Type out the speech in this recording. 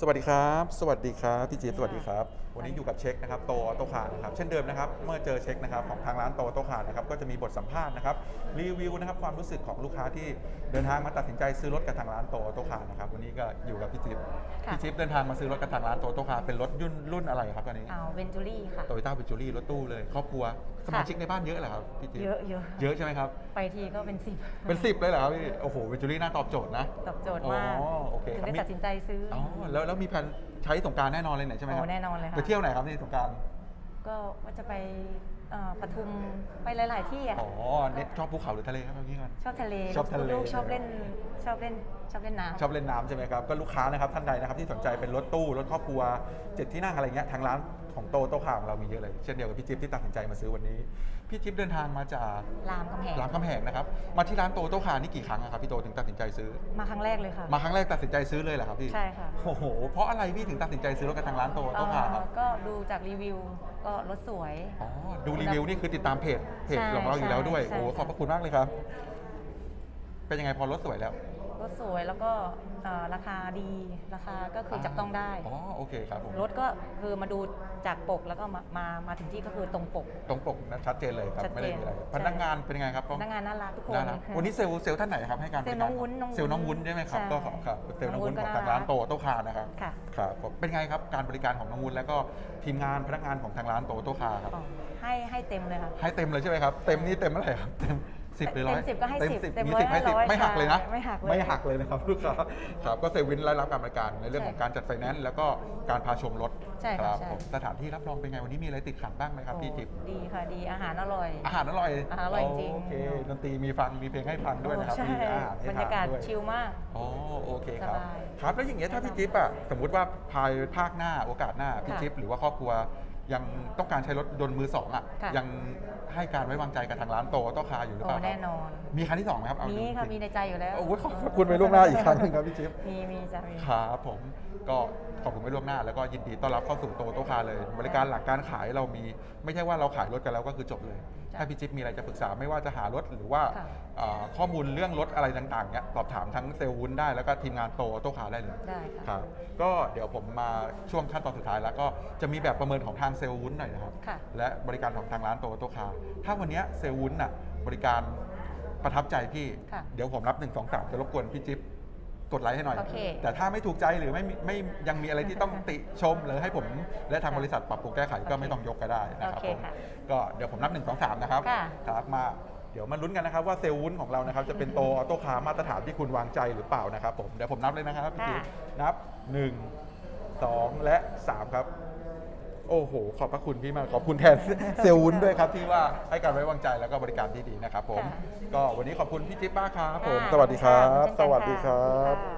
สวัสดีครับ สวัสดีครับพี่จี๊ดสวัสดีครับ วันนี้อยู่กับเช็คนะครับโตโตคาร์นะครับเช่นเดิมนะครับเมื่อเจอเช็คนะครับของทางร้านโตโตคาร์นะครับก็จะมีบทสัมภาษณ์นะครับรีวิวนะครับความรู้สึกของลูกค้าที่เดินทางมาตัดสินใจซื้อรถกับทางร้านโตโตคาร์นะครับวันนี้ก็อยู่กับพี่จิ๊บค่ะพี่จิ๊บเดินทางมาซื้อรถกับทางร้านโตโตคาร์เป็นรถยุ่นรุ่นอะไรครับตอนนี้เอาเวนจูรี่ค่ะโตโยต้าวิจูรี่รถตู้เลยครอบครัวสมาชิกในบ้านเยอะเหรอครับพี่จิ๊บเยอะเยอะเยอะใช่ไหมครับไปทีก็เป็นสิบเป็นสิบเลยเหรอครับพี่โอ้โหวิจูรี่น่าตอบโจทย์นะตอบโจทย์มากอ๋อโอเคถึงครับได้มีตัดสินใจซื้อออ๋อแล้วแล้วมีแผนใช้สงกรารแน่นอนเลยเนี่ยใช่ไหมครับโอ้แน่นอนเลยค่ะ ไปเที่ยวไหนครับนี่สงกรารก็ว่าจะไปเอ่อปทุมไปหลาย ๆ ที่อะอ๋อเน็ตชอบภูเขาหรือทะเลครับพี่ก่อน ชอบทะเลชอบทะเล ลูกๆชอบเล่นชอบเล่นชอบเล่นน้ำ ชอบเล่นน้ำใช่ไหมครับ ก็ลูกค้านะครับท่านใดนะครับที่สนใจเป็นรถตู้รถครอบครัวเจ็ดที่นั่งอะไรเงี้ยทางร้าน ของโตโตข่าวของเรามีเยอะเลย เช่นเดียวกับพี่จิ๊บที่ตัดสินใจมาซื้อวันนี้ พี่จิ๊บเดินทางมาจากรามคำแหงรามคำแหงนะครับ มาที่ร้านโตโตข่าวนี่กี่ครั้งอะครับพี่โตถึงตัดสินใจซื้อ มาครั้งแรกเลยค่ะ มาครั้งแรกตัดสินใจซื้อเลยเหรอครับพี่ใช่ค่ะโอ้โห เพราะอะไรพี่ถึงตัดสินใจซื้อรถกับทางร้านโตโตข่าวครับเอ่อก็ดูจากรีวิวก็รถสวย อ๋อ ดูรีวิวนี่คือติดตามเพจเพจใช่ของเราอยู่แล้วด้วย ใช่โอ้โหใช่ขอบพระคุณมากเลยครับ เป็นยังไงพอรถสวยแล้ว รถสวยแล้วก็เอ่อราคาดีราคาก็คือจับต้องได้ อ๋อโอเคครับผมรถก็คือมาดูจากปกแล้วก็มามามาถึงที่ก็คือตรงปก ตรงปกนะชัดเจนเลยครับชัดเจนไม่ได้มีอะไร ใช่ พนักงานเป็นยังไงครับพนักงานน่ารักทุกคนน่ารักค่ะวันนี้เซลล์เซลล์ท่านไหนครับให้การบริเซลล์การน้องวุ้นน้องวุ้นเซลล์น้องวุ้นใช่ไหมครับใช่ก็ขอครับเซลล์น้องวุ้นน้องวุ้นของก็ทางร้านน่ารัก โตโตคาร์นะครับค่ะครับผมเป็นไงครับการบริการของน้องวุ้นแล้วก็ทีมงานพนักงานของทางร้านโตโตคาร์ครับ อ๋อให้ให้เต็มเลยค่ะ ให้เต็มเลยใช่ไหมครับ เต็มนี่เต็มเท่าไหร่ครับ เต็ม สิบหรือร้อยเต็ม10ก็ให้เต็ม10สิบเต็มมีร้อยสิบให้สิบให้ร้อยไม่หักเลยนะไม่หักเลยไม่หักเลยนะครับลูกค้าครับก็เซลวินได้รับการบริการในเรื่องใช่ของการจัดไฟแนนซ์แล้วก็การพาชมรถใช่คค่ะรับใช่ผมสถานที่รับรองเป็นไงวันนี้มีอะไรติดขัดบ้างไหมครับพี่โอ้จิ๊บดีค่ะดีอาหารอร่อย อาหารอร่อยอาหารอร่อยจริงโอเคดนตรีมีฟังมีเพลงให้ฟังด้วยนะครับโอ้มีใช่อาหารให้บรรทานยากาศด้วยชิลมากอ๋อโอเคครับสบายครับแล้วอย่างเงี้ยถ้าพี่จิ๊บอะสมมุติว่าภายภาคหน้าโอกาสหน้าพี่ค่ะจิ๊บหรือว่าครอบครัว ยังต้องการใช้รถยนต์มือสองอะค่ะ ยังให้การไว้วางใจกับทางร้านโตโต้คาร์อยู่หรือโอ้เปล่าครับแน่นอน มีครั้งที่สองไหมครับเอามีดูค่ะสิมีในใจอยู่แล้วโอ้ยขอบคุณไปล่วงหน้าอีกครั้งหนึงครับพี่จิ๊บ มีมีจ้ะมี ครับผมก็ขอบคุณไปล่วงหน้า แล้วก็ยินดีต้อนรับเข้าสู่โตโต้คาร์เลย บริการหลังการขายเรามีไม่ใช่ว่าเราขายรถกันแล้วก็คือจบเลย จ้ะถ้าพี่จิ๊บมีอะไรจะปรึกษาไม่ว่าจะหารถหรือว่าค่ะ เอ่อข้อมูลเรื่องรถอะไรต่างๆเนี้ยสอบถามทั้งเซลล์วุ้นได้แล้วก็ทีมงานโตโต้คาร์ได้เลยได้คค่ะรับก็เดี๋ยวผมมาช่วงขั้นตอนสุดท้ายแล้วก็จะมีแบบประเมินของทางเซลล์วุ้นหน่อยนะครับ ค่ะ และบริการของทางร้านโตโต้คาร์ถ้าวันเนี้ยเซลล์วุ้นน่ะบริการประทับใจพี่ ค่ะ เดี๋ยวผมรับ1 2 3จะรบกวนพี่จิ๊บกดไลค์ให้หน่อย โอเค แต่ถ้าไม่ถูกใจหรือไม่มีไม่ยังมีอะไรที่ต้องติชมหรือให้ผมและทางบริษัทปรับปรุงแก้ไขก็ไม่ต้องยกก็ได้นะครับโอเคผมค่ะก็เดี๋ยวผมนับ 1 2 3 นะครับค่ะ ครับมาเดี๋ยวมาลุ้นกันนะครับว่าเซลล์วุ้นของเรานะครับจะเป็นโตออโต้คาร์มาตรฐานที่คุณวางใจหรือเปล่านะครับผมเดี๋ยวผมนับเลยนะครับพี่จิ๊บค่ะนับ 1 2 และ 3 ครับ โอ้โห ขอบพระคุณพี่มาก ขอบคุณแทนเซลล์วุ้นด้วยครับที่ว่าให้การไว้วางใจแล้วก็บริการที่ดีนะครับผมค่ะก็วันนี้ขอบคุณพี่จิ๊บมากครับผมค่ะสวัสดีครับขอบคุณเช่นกันสวัสดีครับค่ะ